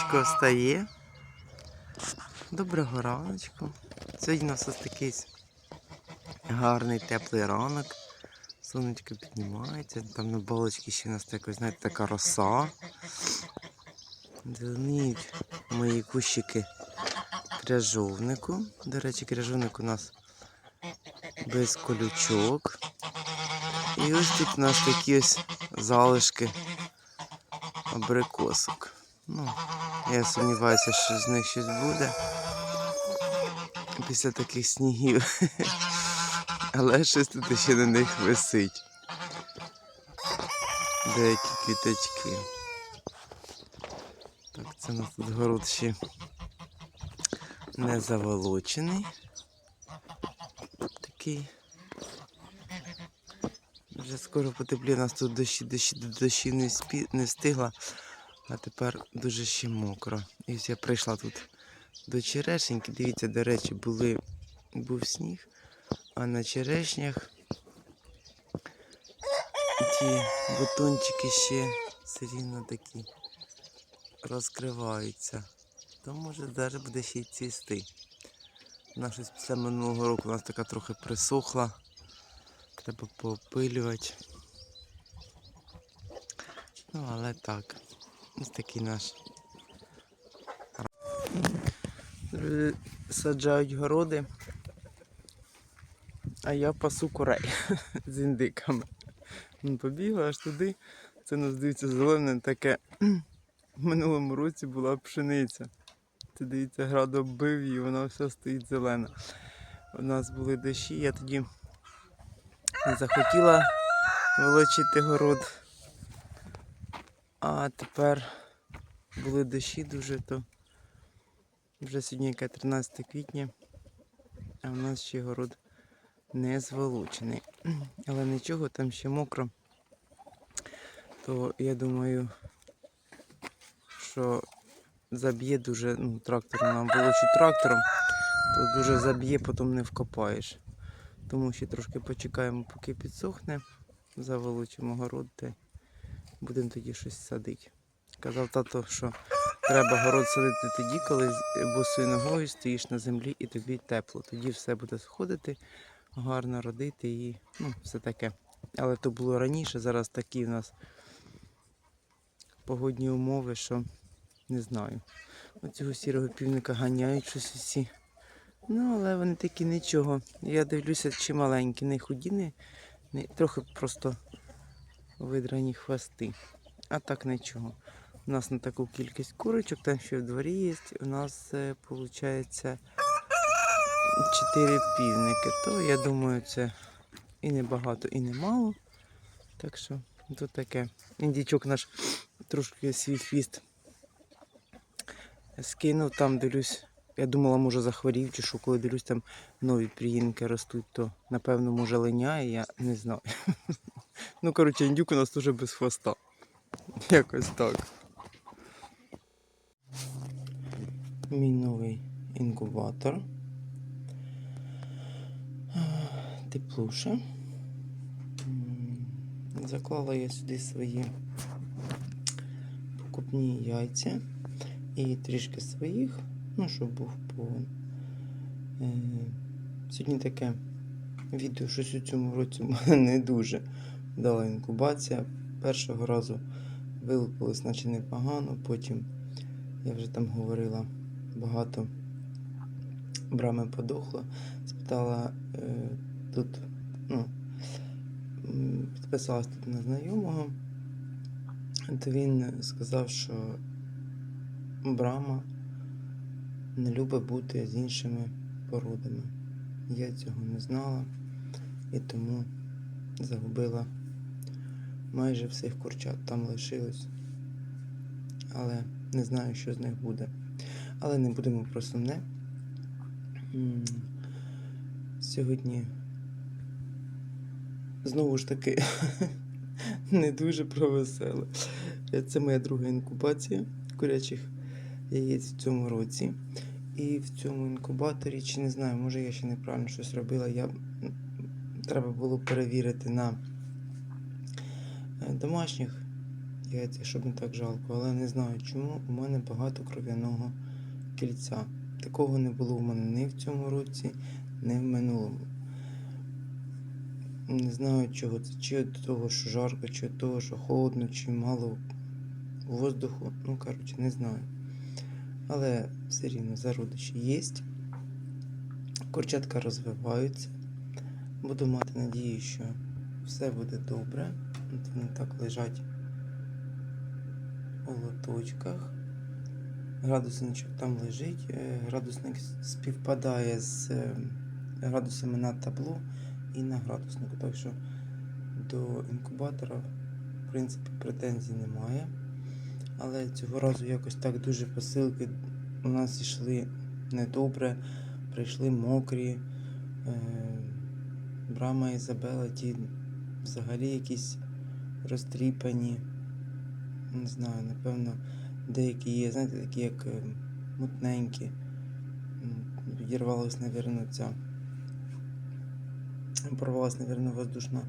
Сонечко встає. Доброго раночку. Сьогодні у нас ось такий гарний теплий ранок. Сонечко піднімається, там на балочці ще у нас така, знаєте, така роса. Зеленіють мої кущики кряжовнику. До речі, кряжовник у нас без колючок. І ось тут у нас такі ось залишки абрикосок. Ну, я сумніваюся, що з них щось буде після таких снігів. Але щось тут ще на них висить. Деякі квіточки. Так, це у нас тут город ще не заволочений. Такий. Вже скоро потепліє, у нас тут дощі, дощі, дощі не, спі, не встигла, а тепер дуже ще мокро. І ось я прийшла тут до черешеньки. Дивіться, до речі, були, був сніг, а на черешнях ті бутончики ще все рівно такі розкриваються. То може навіть буде ще й цвісти. Вона після минулого року у нас така трохи присохла. Треба поопилювати. Ну, але так. Ось такий наш. Саджають городи. А я пасу курей з індиками. Побігла аж туди. Це нас дивіться зелене таке. В минулому році була пшениця. Це дивіться, град оббив її, вона вся стоїть зелена. У нас були дощі, я тоді захотіла волочити город. А тепер були дощі дуже, то вже сьогодні яке 13 квітня, а в нас ще город не зволочений. Але нічого, там ще мокро. То я думаю, що заб'є дуже, ну, трактором нам волочить трактором, то дуже заб'є, потім не вкопаєш. Тому ще трошки почекаємо, поки підсохне, заволочимо город будемо тоді щось садити. Казав тато, що треба город садити тоді, коли з- босою ногою стоїш на землі і тобі тепло. Тоді все буде сходити, гарно родити і ну, все таке. Але то було раніше, зараз такі в нас погодні умови, що не знаю. Оцього сірого півника ганяють щось усі. Ну, але вони такі нічого. Я дивлюся, чи маленькі, не худі, не, не, трохи просто видрані хвости. А так нічого. У нас на таку кількість курочок, там ще в дворі є, у нас виходить 4 півники. То я думаю, це і не багато, і не мало. Так що тут таке. Індічок наш трошки свій хвіст скинув, там дивлюсь. Я думала, може захворів чи що, коли дивлюсь, там нові приїнки ростуть, то напевно може линяє, я не знаю. Ну, коротше, індюк у нас теж без хвоста. Якось так. Мій новий інкубатор. Теплуша. Заклала я сюди свої покупні яйця і трішки своїх, ну, щоб був повен. Сьогодні таке відео, щось у цьому році в мене не дуже дала інкубація. Першого разу вилупилось, наче непогано, потім я вже там говорила багато брами подохло. Спитала е, тут, ну, підписалась тут на знайомого, то він сказав, що брама не любить бути з іншими породами. Я цього не знала і тому загубила майже всіх курчат. Там лишилось. Але не знаю, що з них буде. Але не будемо про сумне. Сьогодні знову ж таки не дуже про веселе. Це моя друга інкубація курячих яєць в цьому році. І в цьому інкубаторі, чи не знаю, може я ще неправильно щось робила. Я... Треба було перевірити на домашніх яйця, щоб не так жалко. Але не знаю чому у мене багато кров'яного кільця. Такого не було в мене ні в цьому році, ні в минулому. Не знаю чого це, чи від того, що жарко, чи від того, що холодно, чи мало воздуху. Ну, коротше, не знаю. Але все рівно зародиші є. Курчатка розвиваються. Буду мати надію, що все буде добре. От вони так лежать у лоточках. Градусничок там лежить. Е, Градусник співпадає з е, градусами на табло і на градуснику. Так що до інкубатора, в принципі, претензій немає. Але цього разу якось так дуже посилки у нас йшли недобре, прийшли мокрі. Е, Брама Ізабела, ті взагалі якісь розтріпані. Не знаю, напевно, деякі є, знаєте, такі як е, мутненькі. М, Відірвалась, напевно, ця. Порвалась, напевно, воздушна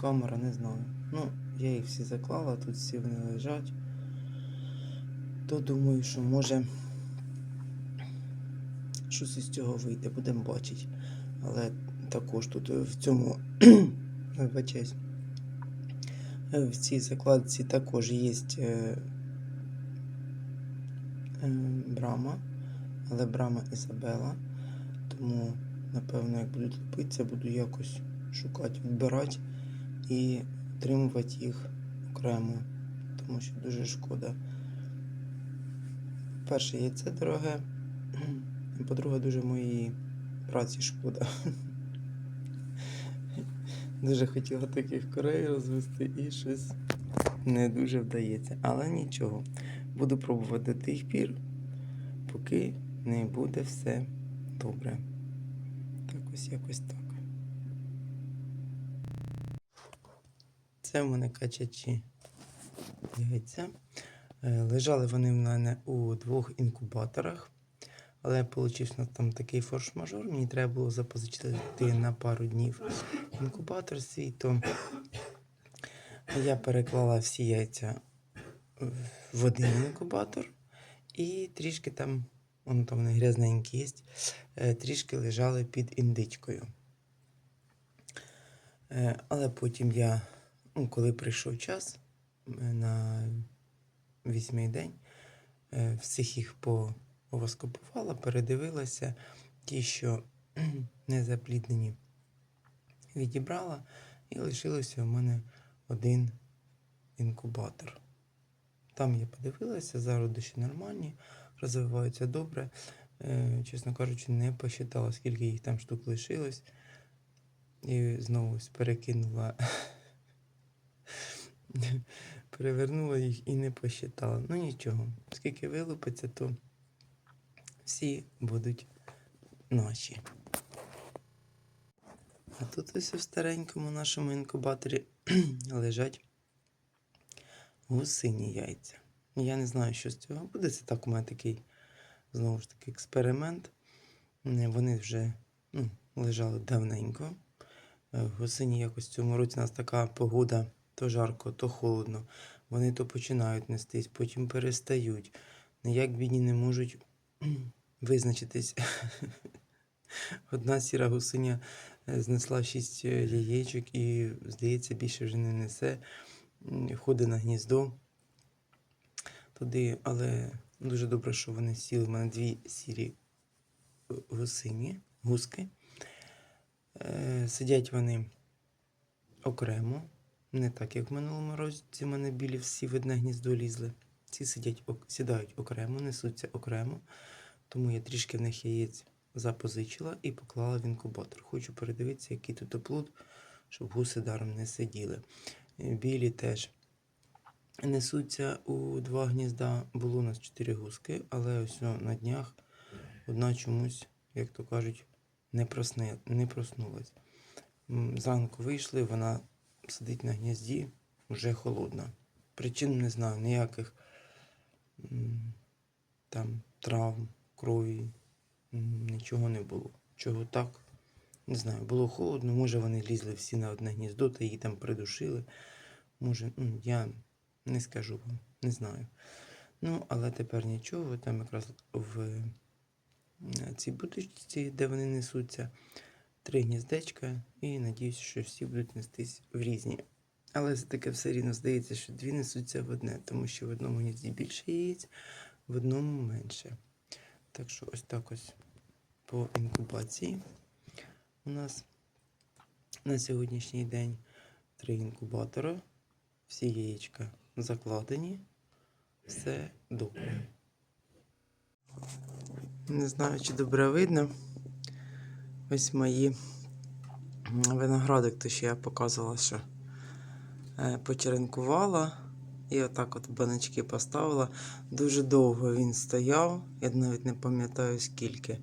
камера, не знаю. Ну, я їх всі заклала, тут всі вони лежать. То думаю, що може щось із цього вийде, будемо бачити. Але також тут е, в цьому вибачаюсь, е, в цій закладці також є е, е, брама, але брама Ізабела. Тому, напевно, як будуть лупитися, буду якось шукати, відбирати і отримувати їх окремо, тому що дуже шкода. Перше, яйце дороге, по-друге, дуже моїй праці шкода. Дуже хотіла таких корей розвести і щось не дуже вдається. Але нічого. Буду пробувати до тих пір, поки не буде все добре. Так ось якось так. Це в мене качачі яйця. Е, Лежали вони в мене у двох інкубаторах. Але получився там такий форш-мажор, мені треба було запозичити на пару днів інкубатор свій, то я переклала всі яйця в один інкубатор і трішки там, воно там вони грязненькі є, е, трішки лежали під індичкою. Е, Але потім я, ну, коли прийшов час е, на вісьмий день, всіх їх по овоскопувала, передивилася, ті, що не запліднені, відібрала, і лишилося в мене один інкубатор. Там я подивилася, зародиші нормальні, розвиваються добре. Е, чесно кажучи, не посчитала, скільки їх там штук лишилось. І знову перекинула, перевернула їх і не посчитала. Ну нічого, скільки вилупиться, то всі будуть наші. А тут ось в старенькому нашому інкубаторі лежать гусині яйця. Я не знаю, що з цього буде. Це так у мене такий, знову ж таки, експеримент. Е, Вони вже ну, лежали давненько. Е, Гусині якось в цьому році у нас така погода то жарко, то холодно. Вони то починають нестись, потім перестають. Ніяк бідні не можуть визначитись. Одна сіра гусиня е, знесла шість е, яєчок і, здається, більше вже не несе. Ходить на гніздо туди, але дуже добре, що вони сіли. У мене дві сірі е, гусині, гуски. Сидять вони окремо, не так, як в минулому році. в мене білі всі в одне гніздо лізли. Ці сидять, сідають окремо, несуться окремо. Тому я трішки в них яєць запозичила і поклала в інкубатор. Хочу передивитися, який тут оплод, щоб гуси даром не сиділи. Е, Білі теж несуться у два гнізда. Було у нас чотири гуски, але ось на днях одна чомусь, як то кажуть, не, просне, не проснулась. Зранку вийшли, вона сидить на гнізді, вже холодна. Причин не знаю, ніяких там травм, крові, нічого не було. Чого так? Не знаю, було холодно, може вони лізли всі на одне гніздо та її там придушили. Може, я Не скажу вам, не знаю. Ну, але тепер нічого, там якраз в е, цій будочці, де вони несуться, три гніздечка, і надіюсь, що всі будуть нестись в різні. Але таке все рівно здається, що дві несуться в одне, тому що в одному гнізді більше яєць, в одному менше. Так що ось так ось по інкубації у нас на сьогоднішній день три інкубатора, всі яєчка закладені, все добре. Не знаю, чи добре видно. Ось мої виноградик, то що я показувала, що е, почеренкувала. І отак от баночки поставила. Дуже довго він стояв, я навіть не пам'ятаю скільки.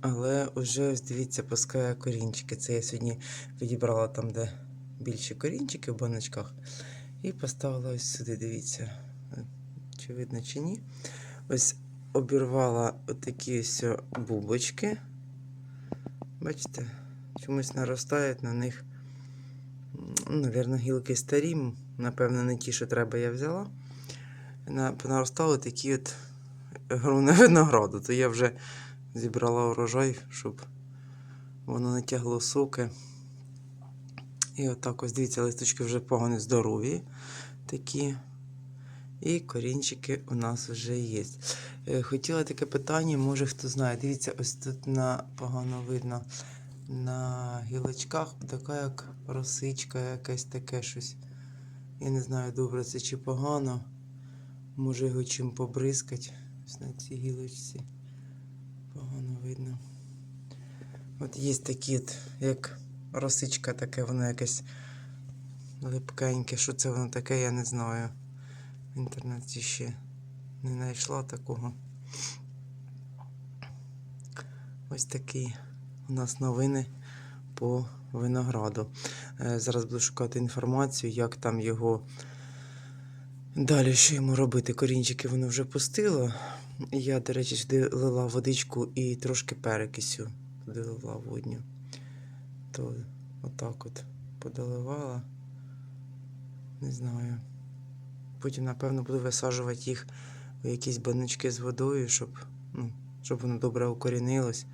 Але вже ось дивіться, пускає корінчики. Це я сьогодні відібрала там, де більші корінчики в баночках. І поставила ось сюди, дивіться, чи видно, чи ні. Ось обірвала отакі ось бубочки. Бачите, чомусь наростають на них, м, навірно, гілки старі, напевно, не ті, що треба, я взяла. Понаростали такі от грони винограду. То я вже зібрала урожай, щоб воно не тягло соки. І отак ось дивіться, листочки вже погані здорові такі. І корінчики у нас вже є. Е, Хотіла таке питання, може хто знає. Дивіться, ось тут на погано видно на гілочках така як росичка, якесь таке щось. Я не знаю, добре це чи погано. Може його чим побризкать ось на цій гілочці. Погано видно. От є такі, от, як росичка таке, воно якесь липкеньке. Що це воно таке, я не знаю. В інтернеті ще не знайшла такого. Ось такі у нас новини по винограду. Е, Зараз буду шукати інформацію, як там його далі, що йому робити. Корінчики воно вже пустило. Я, до речі, сюди лила водичку і трошки перекисю подолила водню. То отак от подоливала. Не знаю. Потім, напевно, буду висаджувати їх у якісь баночки з водою, щоб, ну, щоб воно добре укорінилось,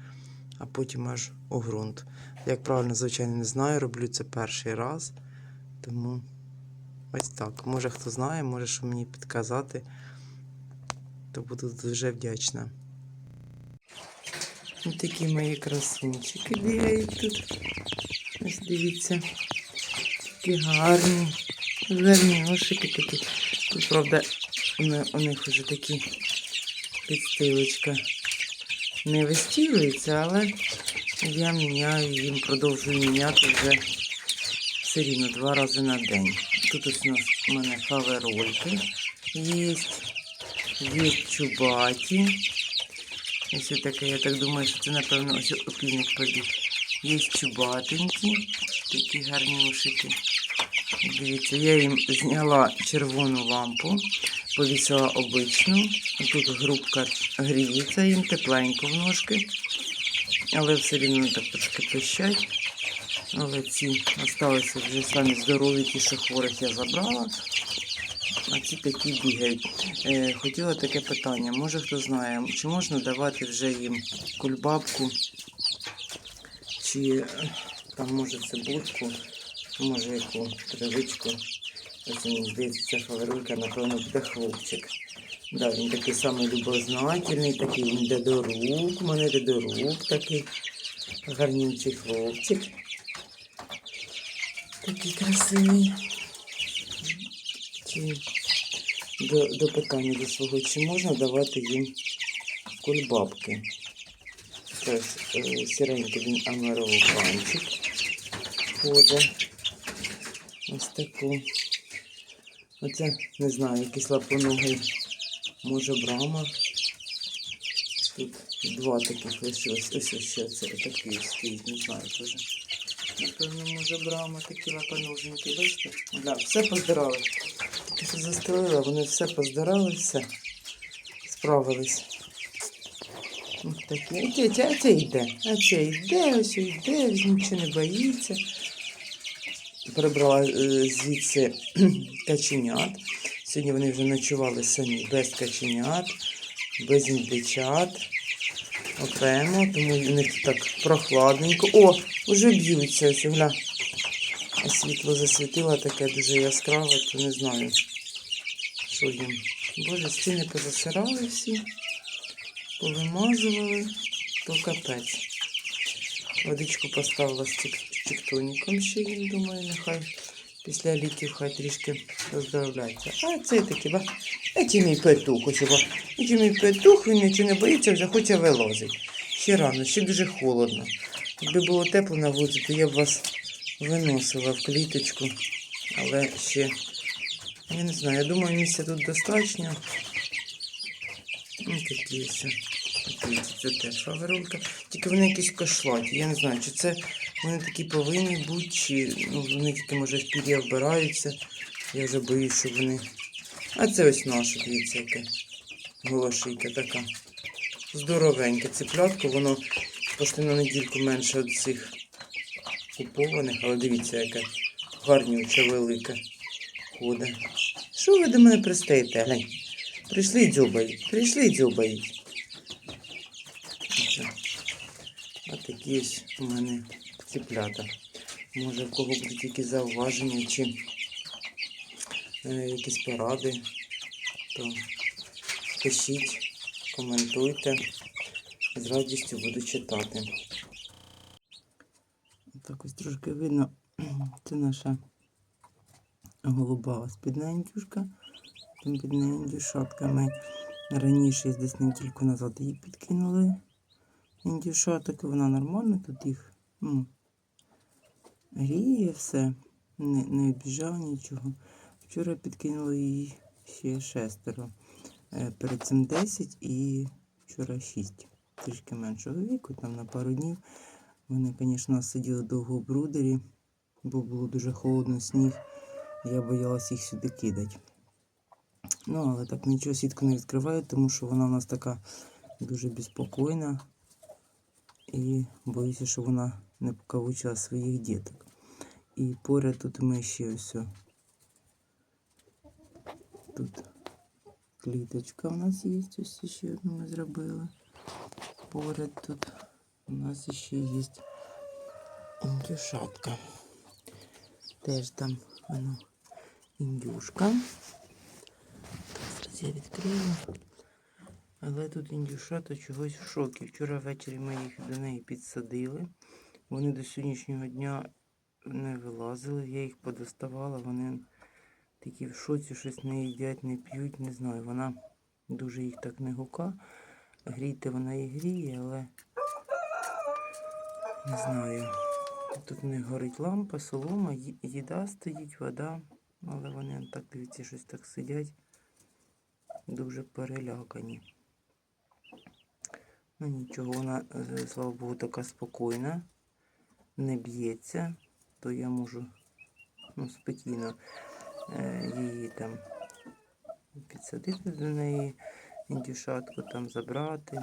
а потім аж у ґрунт. Як правильно, звичайно, не знаю, роблю це перший раз. Тому ось так. Може хто знає, може що мені підказати, то буду дуже вдячна. Ось такі мої красунчики бігають тут. Ось дивіться. Такі гарні. Гарнішики такі. Тут, правда, у них вже такі підстилочка не вистілюється, але я міняю їм, продовжую міняти вже все рівно два рази на день. Тут ось у нас у мене фаверольки є, є чубаті. Ось таке, я так думаю, що це, напевно, ось опільник побіг. Є чубатенькі, такі гарнюшики. Дивіться, я їм зняла червону лампу, повісила обичну. Тут грубка гріється, їм тепленько в ножки. Але все рівно так трошки пищать. Але ці залишилися вже самі здорові, ті, що хворих я забрала. А ці такі бігають. Е, хотіла таке питання. Може хто знає, чи можна давати вже їм кульбабку, чи е, там може цибульку, може яку травичку. Ось мені здається, ця фаверулька, напевно, буде хлопчик. Да, він такий самий любознательний, такий він йде у мене йде до рук такий гарнючий хлопчик. Такий красивий. До, до питання до свого, чи можна давати їм кульбабки? Ось е, сіренький він американчик ходить. Ось таку. Оце, не знаю, якийсь лапоногий, може брама. Тут два таких лишилось. Ось ще це такий стоїть, не знаю теж. Напевно, може брама такі лапоножники, бачите? Да, все поздирали. Тільки що застелила, вони все поздирали, все. Справились. Ось такі. А це, а це йде. А це йде, ось йде, нічого не боїться. прибрала е, звідси каченят. Сьогодні вони вже ночували самі, без каченят, без індичат. Окремо, тому в них так прохладненько. О, вже б'ються, ось гля. Світло засвітило таке дуже яскраве, то не знаю, що їм. Боже, стіни позасирали всі, повимазували, то капець. Водичку поставила з тіктоніком ще їм, думаю, нехай після ліків хай трішки роздравляється. А це таки, ба. А ті мій петух, ось ба. А мій петух, він нічого не боїться, вже хоче вилазить. Ще рано, ще дуже холодно. Якби було тепло на вулиці, то я б вас виносила в кліточку. Але ще, я не знаю, я думаю, місця тут достатньо. Ну, такі все. Такі, це теж фаверулька. Тільки вони якісь кошлаті. Я не знаю, чи це вони такі повинні бути, чи ну, вони тільки, може, в пір'я вбираються. Я вже боюсь, що вони. А це ось наше, дивіться, яке. Голошийка така. Здоровеньке циплятко, воно пошли на недільку менше від цих купованих, але дивіться, яке гарнюче, велике ходить. Що ви до мене пристаєте? Прийшли дзьобають, прийшли дзьобають. А такі ось у мене ціплята. Може, в кого будуть якісь зауваження чи е, якісь поради, то пишіть, коментуйте. З радістю буду читати. Так ось трошки видно. Це наша голуба спідна індюшка. Там під нею індюшатками. Раніше десь недільку назад її підкинули. Індюшаток, вона нормально тут їх ну, гріє все, не, не обіжав нічого. Вчора підкинули її ще шестеро. Е, Перед цим 10 і вчора 6. Трішки меншого віку, там на пару днів. Вони, звісно, сиділи довго в брудері, бо було дуже холодно сніг. Я боялась їх сюди кидати. Ну, але так нічого сітку не відкриваю, тому що вона у нас така дуже безпокійна. І боюся, що вона не покавучила своїх діток. І поряд тут ми ще ось. Тут кліточка у нас є, ось ще одну ми зробили. Поряд тут у нас ще є індюшатка. Теж там воно індюшка. Зараз я відкрию. Але тут індюшата чогось в шокі. Вчора ввечері ми їх до неї підсадили. Вони до сьогоднішнього дня не вилазили. Я їх подоставала. Вони такі в шоці, щось не їдять, не п'ють, не знаю. Вона дуже їх так не гука. Гріти вона і гріє, але не знаю. Тут них горить лампа, солома, їда стоїть, вода. Але вони так дивіться, щось так сидять. Дуже перелякані. Ну нічого, вона, слава Богу, така спокійна, не б'ється, то я можу ну, спокійно е, її там підсадити до неї, індюшатку там забрати,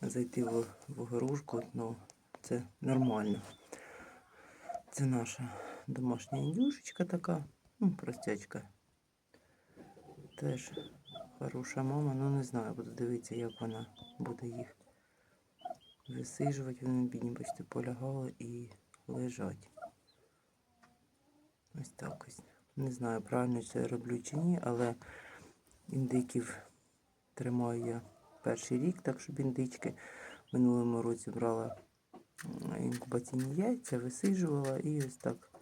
зайти в, в огорожку, ну, це нормально. Це наша домашня індюшечка така, ну, простячка. Теж хороша мама, ну не знаю, буду дивитися, як вона буде їх висижувати. Вони бідні, бачите, полягали і лежать. Ось так ось. Не знаю, правильно це я роблю чи ні, але індиків тримаю я перший рік, так щоб індички в минулому році брала інкубаційні яйця, висижувала і ось так.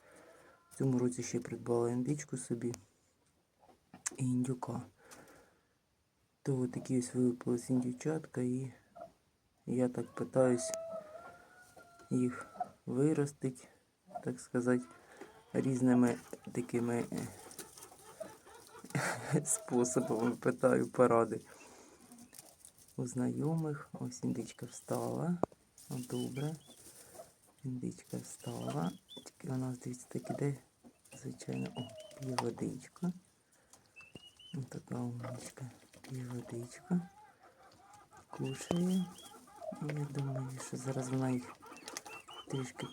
В цьому році ще придбала індичку собі і індюка. То такі ось вилупились індючатка і я так питаюсь їх виростити, так сказати, різними такими е, способами питаю поради у знайомих. Ось індичка встала. Добре. Індичка встала. Тільки вона, дивіться, так іде, звичайно, о, п'є водичку. Ось така умничка. П'є водичку. Кушає. Я думаю, що зараз вона їх трішки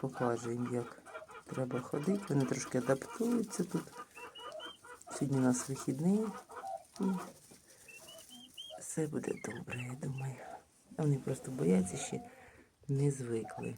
покаже їм, як треба ходити. Вони трошки адаптуються тут. Сьогодні у нас вихідний. І все буде добре, я думаю. Вони просто бояться ще не звикли.